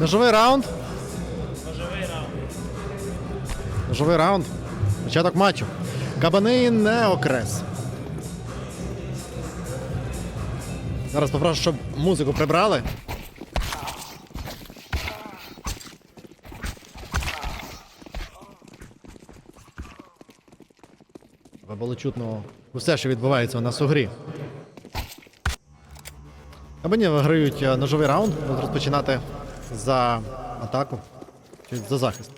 Ножовий раунд. Ножовий раунд. Ножовий раунд. Початок матчу. Кабани Неокрес. Зараз попрошу, щоб музику прибрали. Було чутно усе, що відбувається у нас у грі. Кабані виграють е, ножовий раунд, будуть розпочинати за атаку чи за захист.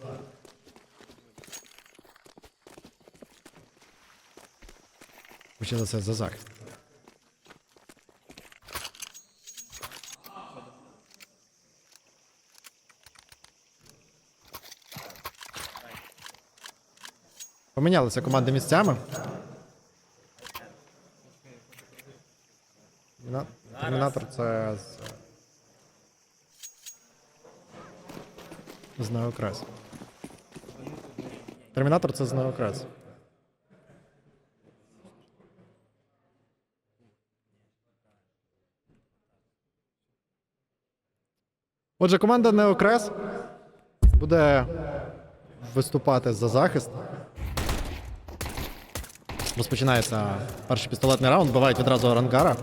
Почали це за захист. Помінялися команди місцями. Термінатор це з... з Термінатор це з Неокрас. Отже, команда Неокрес буде виступати за захист. Розпочинається перший пістолетний раунд, вбивають відразу Орангара.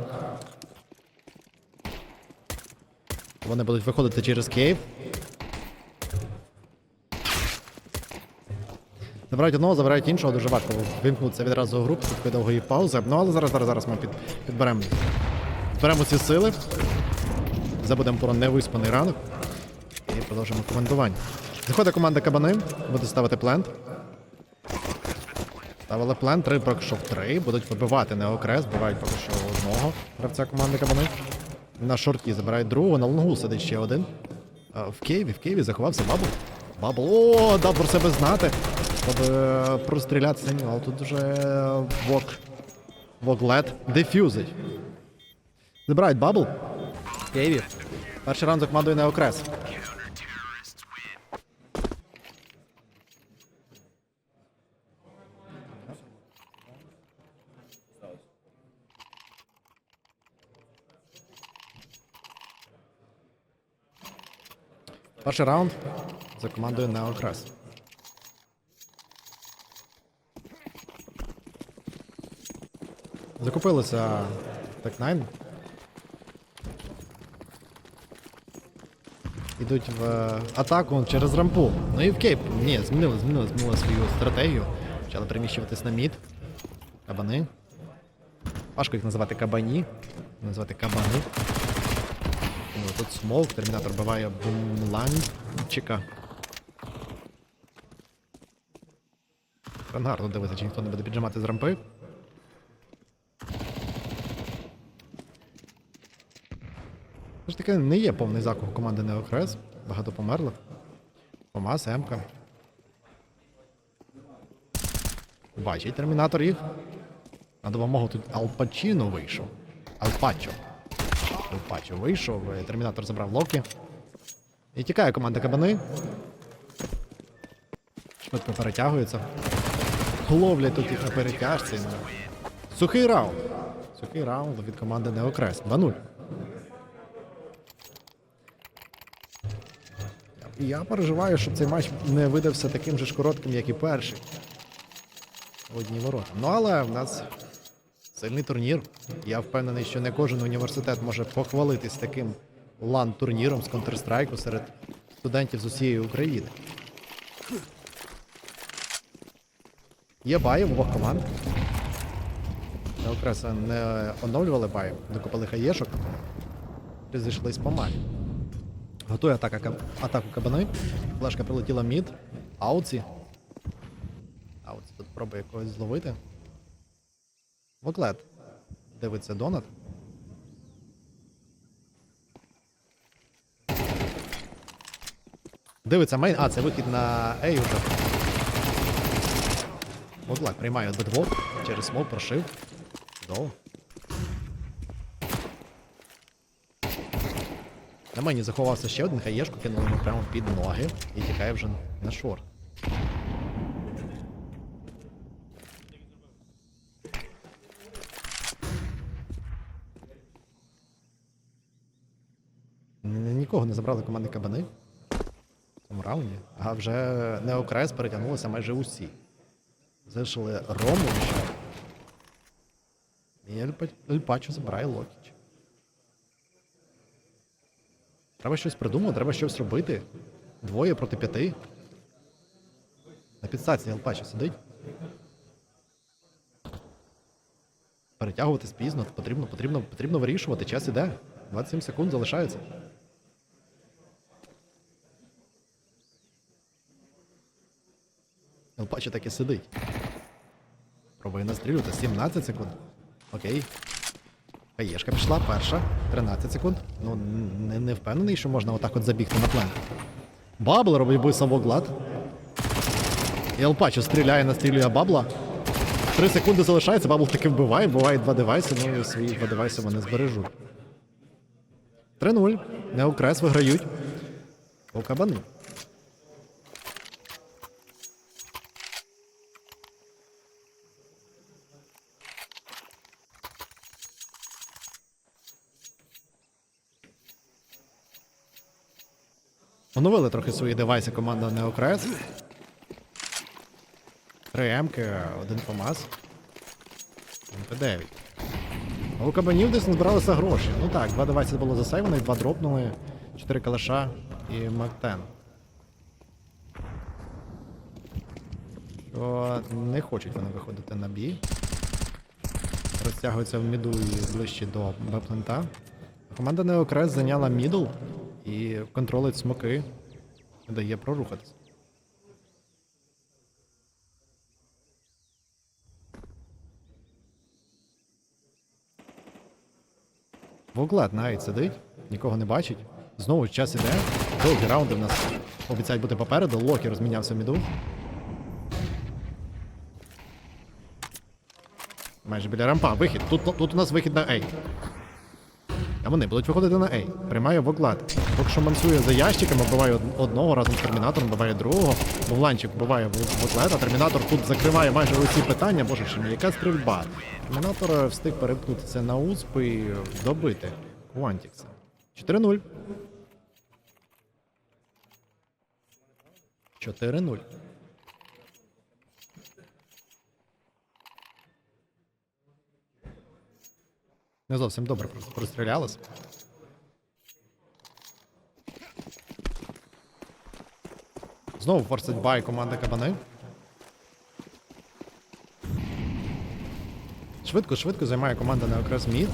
Вони будуть виходити через Кейв. Забирають одного, забирають іншого, дуже важко вимкнутися відразу у групу, з такої довгої паузи. Ну але зараз, зараз, зараз ми під, підберемо. Зберемо ці сили. Забудемо про невиспаний ранок. І продовжимо командування. Заходить команда Кабани, буде ставити плент. Ставили плент, три пройшов три. Будуть вибивати неокрес, бувають поки що одного гравця команди Кабани. На шорті забирають другого, на лонгу сидить ще один. А, в Києві, в Києві заховався Бабл. Бабл. О, дав про себе знати. Щоб е, прострілятися. Ні, але тут вже е, вок. Воглет дефюзить. Забирають Бабл. В Києві. Перший раунд за командою Неокрес. Перший раунд за командою Неокрес. Закупилися Тек-9. Ідуть в е, атаку через рампу. Ну і в кейп. Ні, змінили, змінили, змінили свою стратегію. Почали переміщуватись на мід. Кабани. Важко їх називати кабані. Називати кабани. Ну, тут смок, термінатор биває бумланчика. Рангарно дивиться, чи ніхто не буде піджимати з рампи. Все ж таки не є повний закуп команди Неокрес. Багато померлих. Фомас, Емка. Бачить термінатор їх. На допомогу тут Алпачіно вийшов. Алпачо. Алпачо вийшов, е, термінатор забрав Локі. І тікає команда Кабани. Швидко перетягується. Ловлять тут їх на перетяжці. Сухий раунд. Сухий раунд від команди Неокрес. 2-0. Я переживаю, щоб цей матч не видався таким же ж коротким, як і перший. Одні ворота. Ну але в нас сильний турнір. Я впевнений, що не кожен університет може похвалитись таким лан-турніром з Counter-Strike серед студентів з усієї України. Є баї в обох команд. Неокреса не оновлювали баї, докупили хаєшок. Зійшлись по малі. Готує атака, атаку кабани. Флешка прилетіла мід. Ауці. Ауці тут пробує когось зловити. Воклет. Дивиться донат. Дивиться мейн. А, це вихід на Ей уже. Воклет приймає до двох. Через смок прошив. Чудово. На мені заховався ще один хаєшку, кинули йому прямо під ноги і тікає вже на шорт. Нікого не забрали команди кабани. в цьому раунді. А вже Неокрес перетягнулися майже усі. Залишили Рому ще. І Ельпа- Ельпачо забирає Локіч. Треба щось придумати, треба щось робити. Двоє проти п'яти. На підстації Ельпачо сидить. Перетягуватись пізно, потрібно, потрібно, потрібно вирішувати. Час іде. 27 секунд залишається. Елпаче так і сидить. Пробує настрілювати. 17 секунд. Окей. Хаєшка пішла, перша. 13 секунд. Ну, не, не впевнений, що можна отак от забігти на плен. Бабл робить бой Савоглад. І стріляє, настрілює бабла. Три секунди залишається, бабл таки вбиває, буває два девайси, ну і свої два девайси вони збережуть. 3-0. Неокрес виграють. У кабани. Оновили трохи свої девайси команда Неокрес. Три М-ки, один ФАМАС. МП9. А у кабанів десь назбиралися гроші. Ну так, два девайси було засейвено, і два дропнули, чотири калаша і Мактен. Що не хочуть вони виходити на бій. Розтягуються в міду і ближче до Б-плента. Команда Неокрес зайняла мідл і контролить смоки. Не дає прорухатись. Вуглад навіть сидить, нікого не бачить. Знову час іде. Довгі раунди в нас обіцяють бути попереду. Локі розмінявся в міду. Майже біля рампа. Вихід. Тут, тут у нас вихід на A. А вони будуть виходити на A. Приймає Воглад. Поки що мансує за ящиками, вбиває одного разом з термінатором, вбиває другого. Вовланчик вбиває Воглада. Термінатор тут закриває майже усі питання. Боже ж, мій, яка стрільба. Термінатор е, встиг перемкнутися на УСП і добити Квантікса. 4-0. 4-0. Не зовсім добре просто прострілялись. Знову форсить бай команда Кабани. Швидко, швидко займає команда Неокрес Мід.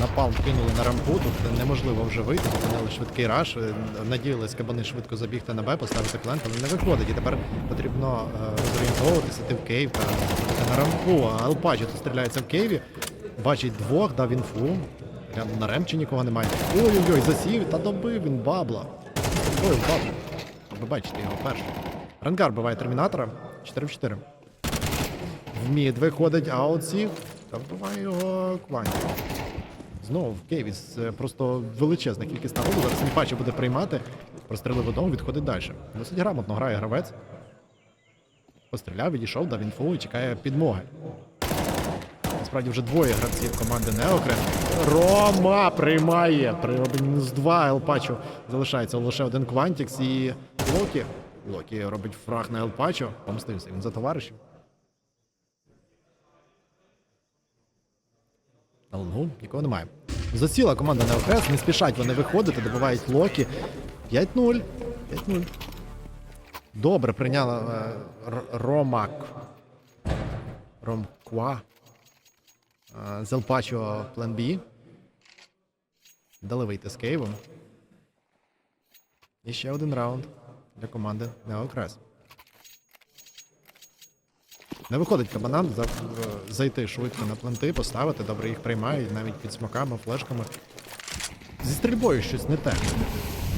Напалм кинули на рампу, тут неможливо вже вийти, виконали швидкий раш. е, Надіялись кабани швидко забігти на Б, поставити плент, але не виходить. І тепер потрібно е, розорієнтовуватися, ти в Київ та на рампу. А Алпачі тут стріляється в Києві. Бачить двох, дав інфу. Прямо на ремчі нікого немає. Ой-ой-ой, засів та добив він бабла. Ой, бабла. Ви бачите його перший. Рангар буває термінатора. 4 в 4. В мід виходить аутсів. Та вбиває його Кванті. Знову в Києві просто величезна кількість народу. Зараз Міпачі буде приймати. Прострілив одного, відходить далі. Досить грамотно грає гравець. Постріляв, відійшов, дав інфу і чекає підмоги. Насправді вже двоє гравців команди Неокрем. Рома приймає. При мінус 2 Елпачо залишається лише один Квантікс і Локі. Локі робить фраг на Елпачо. Помстився він за товаришів. Лонгу нікого немає. Засіла команда Неокрес, не спішать вони виходити, добивають Локі. 5-0. 5-0. Добре прийняла е, Ромак. Ромква. Зелпачо план Б. Дали вийти з Києвом. І ще один раунд для команди Неокрес. Не виходить кабанам зайти швидко на планти, поставити, добре їх приймають, навіть під смоками, флешками. Зі стрільбою щось не те.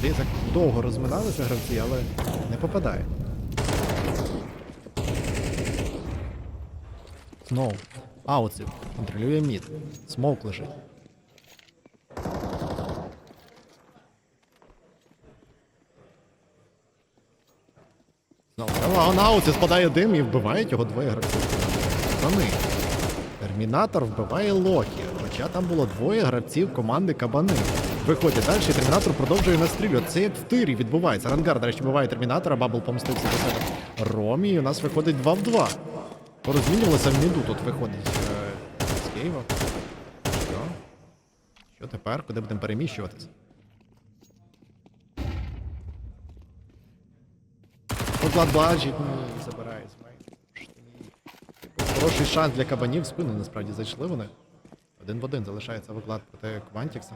Десь так довго розминалися гравці, але не попадає. Знову. Аутсів. Контролює мід. Смоук лежить. Знову. А на ауті спадає дим і вбивають його двоє гравців. Пацани. Термінатор вбиває Локі. Хоча там було двоє гравців команди Кабани. Виходить далі, і термінатор продовжує настрілювати. Це як в тирі відбувається. Рангар, до речі, буває термінатора, бабл помстився до себе. Ромі, у нас виходить 2 в 2. Порозмінювалося в міду тут виходить е, з Києва. Що? Що тепер? Куди будемо переміщуватись? Поклад бачить, забирає. Хороший шанс для кабанів в спину, насправді зайшли вони. Один в один залишається виклад проти Квантікса.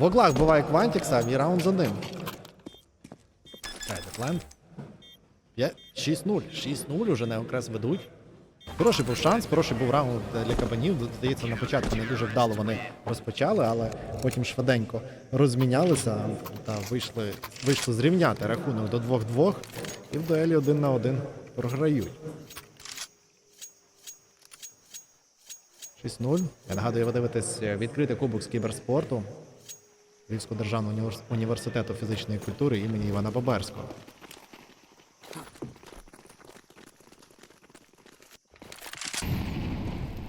В оглах буває Квантікса, і раунд за ним. Чайте, 6-0. 6-0 уже неокрес ведуть. Хороший був шанс, хороший був раунд для кабанів. Здається, на початку не дуже вдало вони розпочали, але потім швиденько розмінялися та вийшли, вийшли зрівняти рахунок до 2-2 і в дуелі один на один програють. 6-0. Я нагадую, ви дивитесь е, відкритий кубок з кіберспорту Львівського державного університету фізичної культури імені Івана Баберського.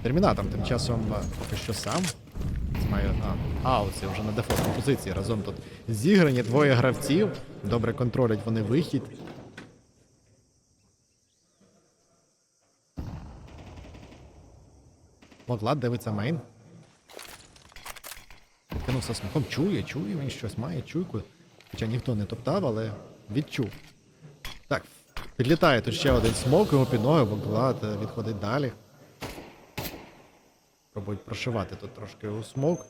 Термінатор тим часом поки що сам. Має а, ауці вже на дефолтній позиції. Разом тут зіграні двоє гравців. Добре контролять вони вихід. Моглад дивиться мейн. Кинувся смаком. Чує, чує він щось, має чуйку. Хоча ніхто не топтав, але відчув. Так, підлітає тут ще один смок, йому під ноги, Моглад е, відходить далі. Пробують прошивати тут трошки у смок.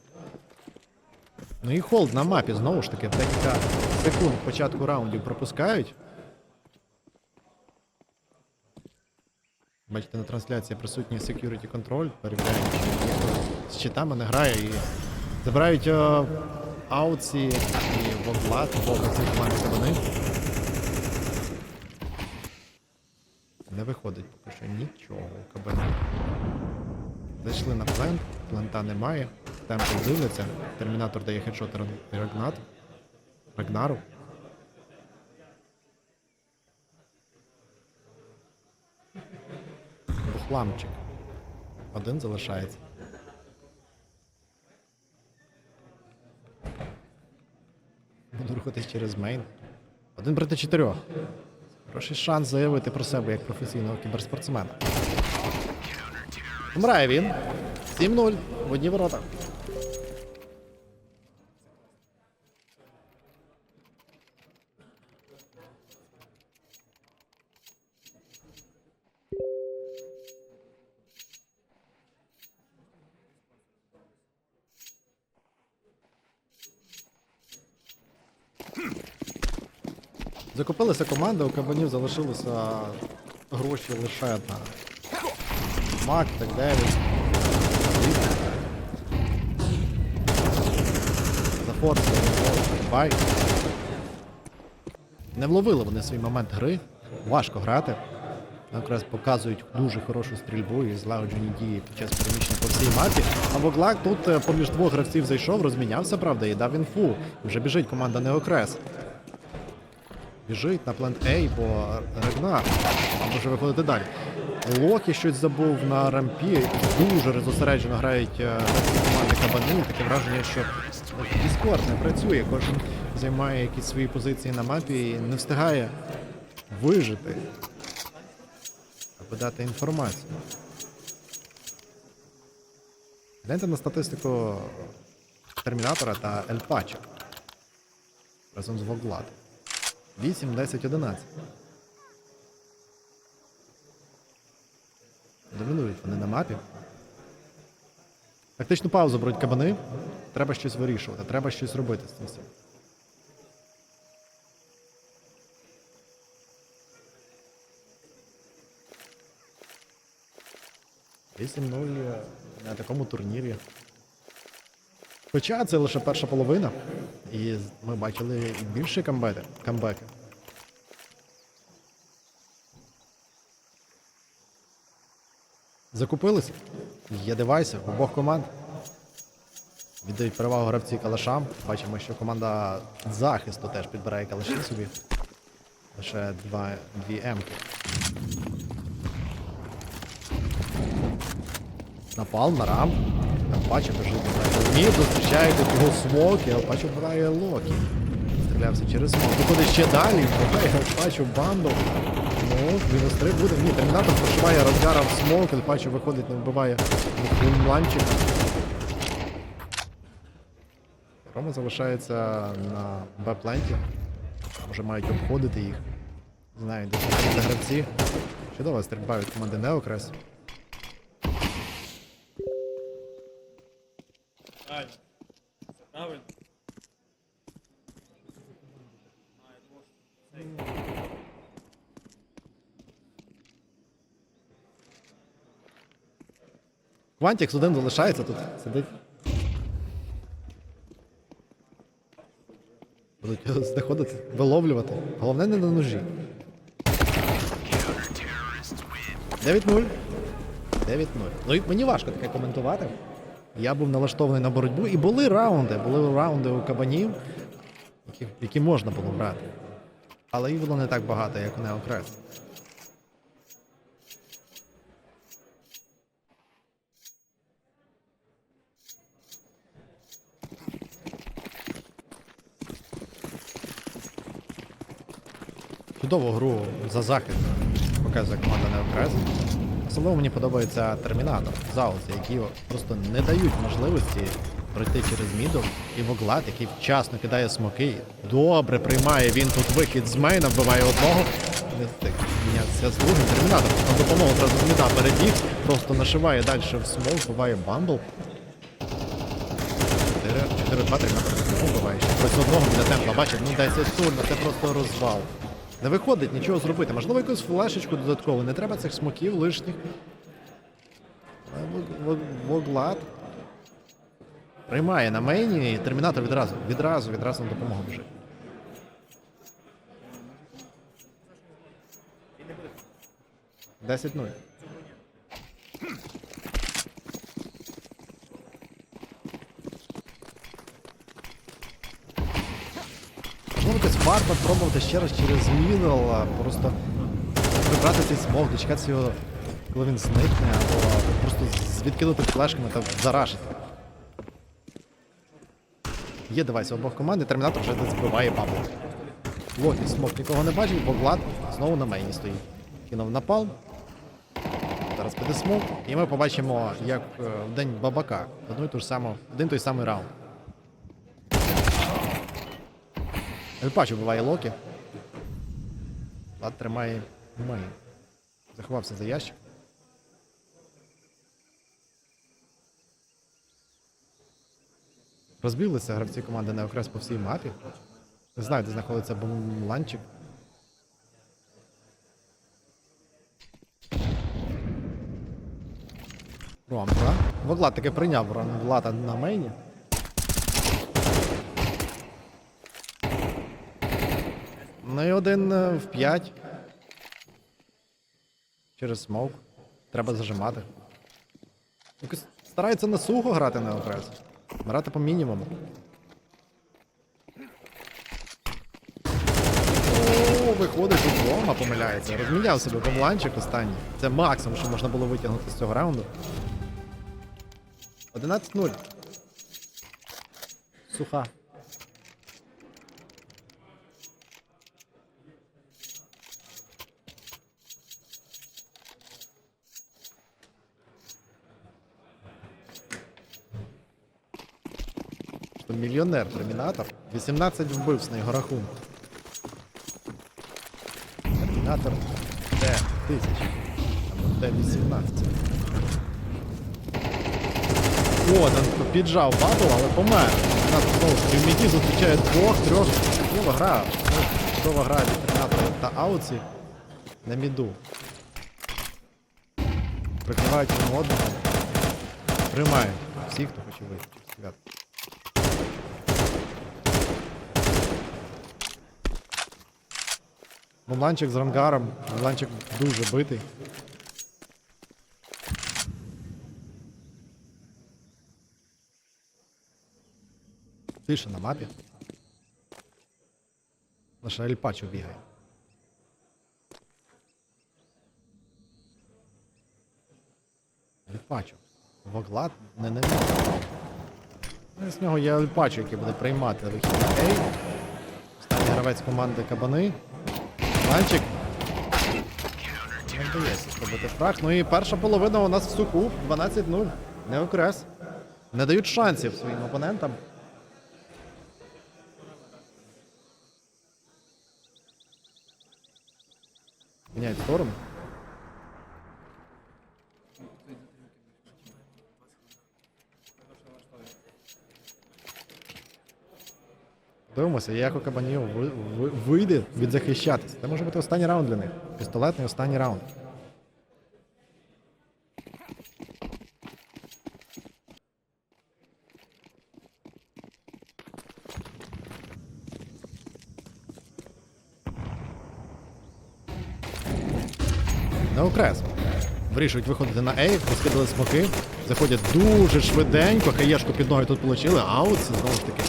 Ну і холд на мапі знову ж таки декілька секунд початку раундів пропускають. Бачите, на трансляції присутній security control, перевіряють, чи ніхто з читами не грає і забирають е, аутсі і воглад, обох цих команд вони. Не виходить поки що нічого у кабані. Зайшли на плент, плента немає. Темпл дивляться. Термінатор дає хедшот Рагнат. Рагнару. Бухламчик. Один залишається. Буду рухатись через мейн. Один проти чотирьох. Хороший шанс заявити про себе як професійного кіберспортсмена. Вмирає він. 7-0 в одні ворота. Закупилася команда, у кабанів залишилися гроші лише на Мак, так далі. Зафорсили, бай. Не вловили вони свій момент гри. Важко грати. Якраз показують дуже хорошу стрільбу і злагоджені дії під час переміщення по всій мапі. А Воглак тут е, поміж двох гравців зайшов, розмінявся, правда, і дав інфу. Вже біжить команда Неокрес. Біжить на план A, бо Рагнар може виходити далі. Локі щось забув на рампі. Дуже зосереджено грають е, команди кабани. Таке враження, що Discord не працює. Кожен займає якісь свої позиції на мапі і не встигає вижити або дати інформацію. Гляньте на статистику Термінатора та Ельпача разом з Воглад. 8, 10, 11. Домінують вони на мапі. Тактичну паузу беруть кабани. Треба щось вирішувати, треба щось робити з цим всім. Вісім 0 на такому турнірі. Хоча це лише перша половина, і ми бачили більше камбеки. камбеки. Закупилися. Є девайси обох команд. Віддають перевагу гравці калашам. Бачимо, що команда захисту теж підбирає калаші собі. Лише два, дві М-ки. Напал на рамп. Алпачо біжить на Ні, зустрічає тут його смоки, Алпачо брає Локі. Стрілявся через смок. Виходить ще далі, вбиває Алпачо банду. Ну, мінус 3 буде. Ні, термінатор прошиває розгаром смок, Алпачо виходить, не вбиває ланчик. Рома залишається на Б-пленті. Може мають обходити їх. Знаю, де де гравці. Чудова стрільба від команди Неокрес. Правильно. Все правильно. Квантікс один залишається тут, сидить. Будуть знаходити, виловлювати. Головне не на ножі. 9-0. 9-0. Ну і мені важко таке коментувати. Я був налаштований на боротьбу, і були раунди. Були раунди у кабанів, які, які можна було брати. Але їх було не так багато, як у Неокрес. Чудову гру за захист показує команда Неокрес. Особливо мені подобається термінатор Заус, які просто не дають можливості пройти через мідл. І Воглат, який вчасно кидає смоки. Добре приймає він тут викид з мейна, вбиває одного. Не встиг мінятися з другим. Термінатор на допомогу одразу з міда перебіг, просто нашиває далі в смок, вбиває бамбл. 4-2 термінатор. Ще хтось одного біля темпла бачить, ну 10 турно, це просто розвал. Не виходить нічого зробити. Можливо, якусь флешечку додаткову. Не треба цих смоків лишніх. Воглад. Приймає на мейні і термінатор відразу. Відразу, відразу на допомогу біжить. Десять нуль. Можливо, варто пробувати ще раз через а просто прибрати цей смог, дочекатися його, коли він зникне, або просто відкинути флешками та зарашити. Є девайс обох команд, і термінатор вже збиває бабу. Локі смок нікого не бачить, бо Влад знову на мейні стоїть. Кинув напал. Зараз піде смок, і ми побачимо, як е, в день бабака. Одну і ту ж саму, один той самий раунд. Ельпач вбиває Локі. Влад тримає мейн. Заховався за ящик. Розбіглися гравці команди Неокрес по всій мапі. Не знаю, де знаходиться бомланчик. Ромка. Воглад таки прийняв Влада на мейні. Ну і один е, в 5. Через смоук. Треба зажимати. Старається на сухо грати на окрес. Грати по мінімуму. О, виходить тут Рома помиляється. Розміняв себе помланчик останній. Це максимум, що можна було витягнути з цього раунду. 11-0. Суха. Мільйонер термінатор. 18 вбивств на його рахунку. Термінатор Т 1000. Або Т 18. О, там піджав бабл, але помер. Термінатор знову ж міді зустрічає двох, трьох. Чудова гра. Чудова гра від термінатора та ауці на міду. Прикривають одного. Приймають всіх, хто хоче вийти. Муланчик з рангаром. Муланчик дуже битий. Тише на мапі. Лише Ельпачо бігає. Ельпачо. Воглад не не З нього є Ельпачо, який буде приймати вихід. Окей. Останній гравець команди Кабани. Манчик. Фраг. Ну і перша половина у нас в суку. 12-0. Не окрес. Не дають шансів своїм опонентам. Міняють сторону. Дивимося, як у кабанів ви- ви- вийде відзахищатися. Це може бути останній раунд для них. Пістолетний останній раунд. На окрес. Вирішують виходити на Ей, розкидали смоки, заходять дуже швиденько, хаєшку під ноги тут отримали, аут, це знову ж таки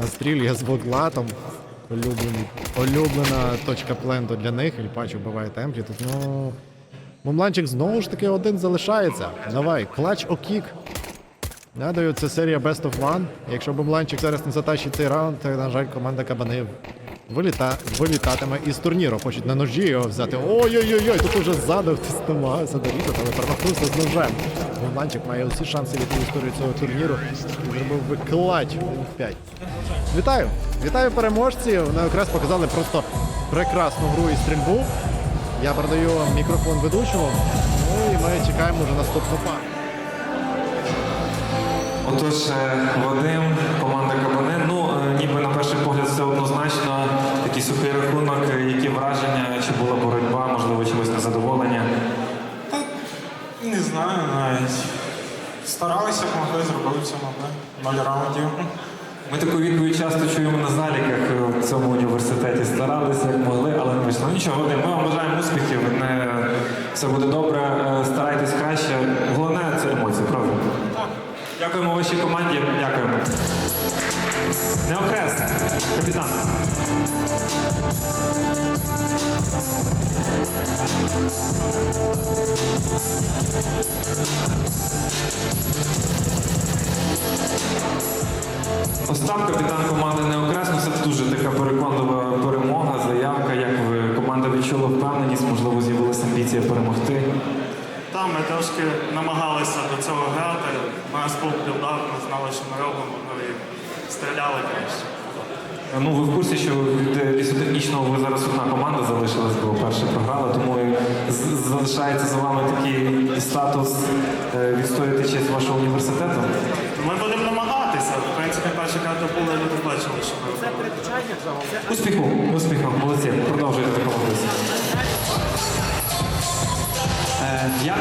настрілює з воглатом. Улюблені, улюблена точка пленту для них. Ільпач вбиває темплі. Тут, ну. Мумланчик знову ж таки один залишається. Давай, клач окік. Нагадую, це серія Best of One. Якщо Бумланчик зараз не затащить цей раунд, то, на жаль, команда Кабани виліта, вилітатиме із турніру. Хочуть на ножі його взяти. Ой-ой-ой, тут уже ззаду хтось намагався дорізати, але промахнувся з ножем. Бумланчик має усі шанси війти в історію цього турніру. Зробив би клач 1-5. Вітаю! Вітаю переможців! Вони якраз показали просто прекрасну гру і стрільбу. Я передаю мікрофон ведучому. Ну і ми чекаємо вже наступну пару. Отож, е, Вадим, команда Кабани. Ну, е, ніби на перший погляд все однозначно. Такий сухий рахунок, які враження, чи була боротьба, можливо, чогось незадоволення. Не знаю навіть. Старалися, як могли, зробили все могли. Ноль раундів. Ми таку відповідь часто чуємо на заліках е, в цьому університеті. Старалися, як могли, але не вийшло. Нічого, ми вам бажаємо успіхів. Не все буде добре. Е, Старайтесь краще. Головне це емоції, правда? Дякуємо вашій команді. Дякуємо. Неокрес, капітан. Остап, капітан команди Неокрес, ну це дуже така переконлива перемога, заявка. Як ви команда відчула впевненість, можливо, з'явилася амбіція перемогти. Там ми трошки намагалися до цього грати. У нас був білдап, ми знали, що ми робимо, ну і стріляли краще. Ну, ви в курсі, що від лісотехнічного ви зараз одна команда залишилась, бо перша програла, тому з- залишається за вами такий статус е, відстояти честь вашого університету. Ми будемо намагатися. В принципі, перші карти були, люди бачили, що ми робимо. Успіху, успіху, молодці, продовжуйте допомогтися. Е, Яна,